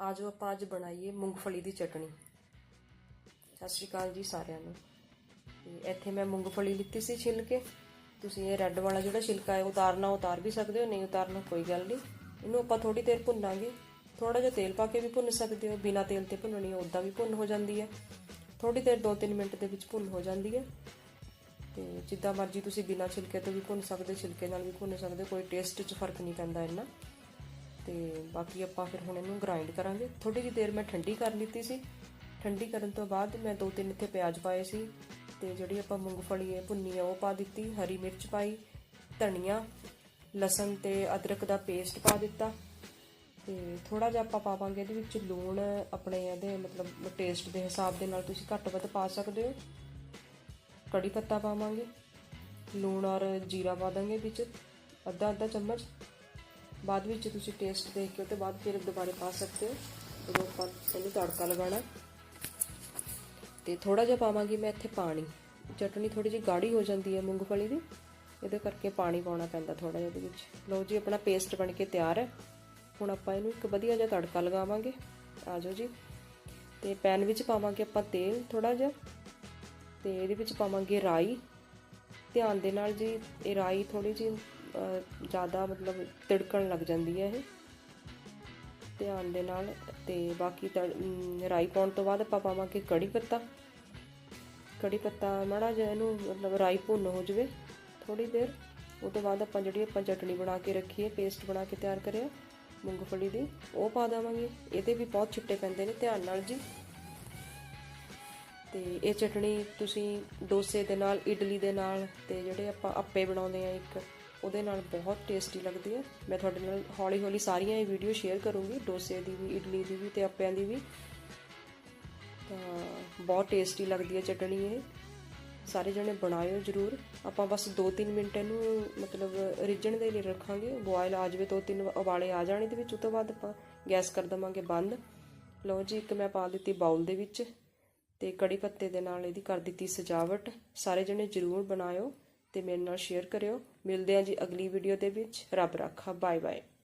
ਆਜੋ ਆਪਾਂ ਅੱਜ ਬਣਾਈਏ ਮੂੰਗਫਲੀ ਦੀ ਚਟਣੀ ਸਤਿ ਸ਼੍ਰੀ ਅਕਾਲ ਜੀ ਸਾਰਿਆਂ ਨੂੰ। ਤੇ ਇੱਥੇ ਮੈਂ ਮੂੰਗਫਲੀ ਲਿੱਤੀ ਸੀ ਛਿੱਲ ਕੇ। ਤੁਸੀਂ ਇਹ ਰੈੱਡ ਵਾਲਾ ਜਿਹੜਾ ਛਿਲਕਾ ਹੈ, ਉਤਾਰਨਾ, ਉਤਾਰ ਵੀ ਸਕਦੇ ਹੋ, ਨਹੀਂ ਉਤਾਰਨਾ ਕੋਈ ਗੱਲ ਨਹੀਂ। ਇਹਨੂੰ ਆਪਾਂ ਥੋੜੀ ਦੇਰ ਭੁੰਨਾਂਗੇ। ਥੋੜਾ ਜਿਹਾ ਤੇਲ ਪਾ ਕੇ ਵੀ ਭੁੰਨ ਸਕਦੇ ਹੋ। ਬਿਨਾ ਤੇਲ ਤੇ ਭੁੰਨਣੀ ਉਦਾਂ ਵੀ ਭੁੰਨ ਹੋ ਜਾਂਦੀ ਹੈ। ਥੋੜੀ ਦੇਰ 2-3 ਮਿੰਟ ਦੇ ਵਿੱਚ ਭੁੰਨ ਹੋ ਜਾਂਦੀ ਹੈ। ਤੇ ਜਿੱਦਾਂ ਮਰਜ਼ੀ ਤੁਸੀਂ ਬਿਨਾ ਛਿਲਕੇ ਤੋਂ ਵੀ ਭੁੰਨ ਸਕਦੇ, ਛਿਲਕੇ ਨਾਲ ਵੀ ਭੁੰਨ ਸਕਦੇ ਕੋਈ ਟੇਸਟ 'ਚ ਫ਼ਰਕ ਨਹੀਂ ਪੈਂਦਾ ਇੰਨਾ। ਤੇ ਬਾਕੀ ਆਪਾਂ ਫਿਰ ਹੁਣ ਇਹਨੂੰ ਗ੍ਰਾਈਂਡ ਕਰਾਂਗੇ। ਥੋੜੀ ਜਿਹੀ ਦੇਰ ਮੈਂ ਠੰਡੀ ਕਰ ਲਿੱਤੀ ਸੀ। ਠੰਡੀ ਕਰਨ ਤੋਂ ਬਾਅਦ ਮੈਂ ਦੋ ਤਿੰਨ ਇੱਥੇ ਪਿਆਜ਼ ਪਾਏ ਸੀ ਤੇ ਜਿਹੜੀ ਆਪਾਂ ਮੂੰਗਫਲੀ ਹੈ ਭੁੰਨੀ ਆ, ਉਹ ਪਾ ਦਿੱਤੀ, ਹਰੀ ਮਿਰਚ ਪਾਈ, ਧਨੀਆ, ਲਸਣ ਤੇ ਅਦਰਕ ਦਾ ਪੇਸਟ ਪਾ ਦਿੱਤਾ। ਤੇ ਥੋੜਾ ਜਿਹਾ ਆਪਾਂ ਪਾਵਾਂਗੇ ਇਹਦੇ ਵਿੱਚ ਲੂਣ, ਆਪਣੇ ਇਹਦੇ ਮਤਲਬ ਟੇਸਟ ਦੇ ਹਿਸਾਬ ਦੇ ਨਾਲ ਤੁਸੀਂ ਘੱਟ ਵੱਧ ਪਾ ਸਕਦੇ ਹੋ। ਕੜੀ ਪੱਤਾ ਪਾਵਾਂਗੇ। ਲੂਣ ਔਰ ਜੀਰਾ ਪਾ ਦਾਂਗੇ ਵਿੱਚ। ਅੱਧਾ ਅੱਧਾ ਚਮਚ। ਬਾਅਦ ਵਿੱਚ ਤੁਸੀਂ ਟੇਸਟ ਦੇਖ ਕੇ ਉਹ ਤੋਂ ਬਾਅਦ ਫਿਰ ਦੁਬਾਰੇ ਪਾ ਸਕਦੇ ਹੋ। ਜਦੋਂ ਆਪਾਂ ਇਹਨੂੰ ਤੜਕਾ ਲਗਾਣਾ ਤੇ ਥੋੜਾ ਜਿਹਾ ਪਾਵਾਂਗੀ ਮੈਂ ਇੱਥੇ ਪਾਣੀ। ਚਟਣੀ ਥੋੜੀ ਜਿਹੀ ਗਾੜੀ ਹੋ ਜਾਂਦੀ ਹੈ ਮੂੰਗਫਲੀ ਦੀ। ਇਹਦੇ ਕਰਕੇ ਪਾਣੀ ਪਾਉਣਾ ਪੈਂਦਾ ਥੋੜਾ ਜਿਹਾ ਇਹਦੇ ਵਿੱਚ। ਲਓ ਜੀ, ਆਪਣਾ ਪੇਸਟ ਬਣ ਕੇ ਤਿਆਰ ਹੈ। ਹੁਣ ਆਪਾਂ ਇਹਨੂੰ ਇੱਕ ਵਧੀਆ ਜਿਹਾ ਤੜਕਾ ਲਗਾਵਾਂਗੇ। ਆ ਜਾਓ ਜੀ। ਤੇ ਪੈਨ ਵਿੱਚ ਪਾਵਾਂਗੇ ਆਪਾਂ ਤੇਲ ਥੋੜਾ ਜਿਹਾ। ਤੇ ਇਹਦੇ ਵਿੱਚ ਪਾਵਾਂਗੇ ਰਾਈ। ਧਿਆਨ ਦੇ ਨਾਲ ਜੀ, ਇਹ ਰਾਈ ਥੋੜੀ ਜਿਹੀ ਜ਼ਿਆਦਾ ਮਤਲਬ ਤਿੜਕਣ ਲੱਗ ਜਾਂਦੀ ਹੈ ਇਹ। ਧਿਆਨ ਦੇ ਨਾਲ ਤੇ ਬਾਕੀ ਰਾਈ ਪਾਉਣ ਤੋਂ ਬਾਅਦ ਆਪਾਂ ਪਾਵਾਂਗੇ ਕੜੀ ਪੱਤਾ। ਕੜੀ ਪੱਤਾ ਮਾੜਾ ਜਿਹਾ ਇਹਨੂੰ ਮਤਲਬ ਰਾਈ ਭੁੰਨ ਹੋ ਜਵੇ ਥੋੜੀ ਦੇਰ। ਉਹ ਤੋਂ ਬਾਅਦ ਆਪਾਂ ਜਿਹੜੀ ਆਪਾਂ ਚਟਣੀ ਬਣਾ ਕੇ ਰੱਖੀ ਹੈ, ਪੇਸਟ ਬਣਾ ਕੇ ਤਿਆਰ ਕਰਿਆ ਮੂੰਗਫਲੀ ਦੀ, ਉਹ ਪਾ ਦੇਵਾਂਗੇ। ਇਹਦੇ ਵੀ ਬਹੁਤ ਛਿੱਟੇ ਪੈਂਦੇ ਨੇ ਧਿਆਨ ਨਾਲ ਜੀ। ਤੇ ਇਹ ਚਟਣੀ ਤੁਸੀਂ ਡੋਸੇ ਦੇ ਨਾਲ, ਇਡਲੀ ਦੇ ਨਾਲ ਤੇ ਜਿਹੜੇ ਆਪਾਂ ਆਪੇ ਬਣਾਉਂਦੇ ਆ ਇੱਕ ਉਹਦੇ ਨਾਲ ਬਹੁਤ ਟੇਸਟੀ ਲੱਗਦੀ ਹੈ। ਮੈਂ ਤੁਹਾਡੇ ਨਾਲ ਹੌਲੀ ਹੌਲੀ ਸਾਰੀਆਂ ਇਹ ਵੀਡੀਓ ਸ਼ੇਅਰ ਕਰੂੰਗੀ, ਡੋਸੇ ਦੀ ਵੀ, ਇਡਲੀ ਦੀ ਵੀ ਤੇ ਆਪਿਆਂ ਦੀ ਵੀ। ਤਾਂ ਬਹੁਤ ਟੇਸਟੀ ਲੱਗਦੀ ਹੈ ਚਟਣੀ ਇਹ। ਸਾਰੇ ਜਣੇ ਬਣਾਇਓ ਜਰੂਰ। ਆਪਾਂ ਬਸ 2-3 ਮਿੰਟ ਇਹਨੂੰ ਮਤਲਬ ਰਿੱਝਣ ਦੇ ਲਈ ਰੱਖਾਂਗੇ। ਬੋਇਲ ਆ ਜਾਵੇ ਦੋ ਤਿੰਨ ਉਬਾਲੇ ਆ ਜਾਣੇ ਦੇ ਵਿੱਚ ਉਸ ਤੋਂ ਬਾਅਦ ਆਪਾਂ ਗੈਸ ਕਰ ਦਵਾਂਗੇ ਬੰਦ। ਲਓ ਜੀ, ਇੱਕ ਮੈਂ ਪਾ ਦਿੱਤੀ ਬਾਉਲ ਦੇ ਵਿੱਚ ਤੇ ਕੜੀ ਪੱਤੇ ਦੇ ਨਾਲ ਇਹਦੀ ਕਰ ਦਿੱਤੀ ਸਜਾਵਟ। ਸਾਰੇ ਜਣੇ ਜਰੂਰ ਬਣਾਇਓ। ਤੇ ਮੇਰੇ ਨਾਲ ਸ਼ੇਅਰ ਕਰਿਓ। ਮਿਲਦੇ ਹਾਂ ਜੀ ਅਗਲੀ ਵੀਡੀਓ ਦੇ ਵਿੱਚ। ਰੱਬ ਰੱਖਾ। Bye bye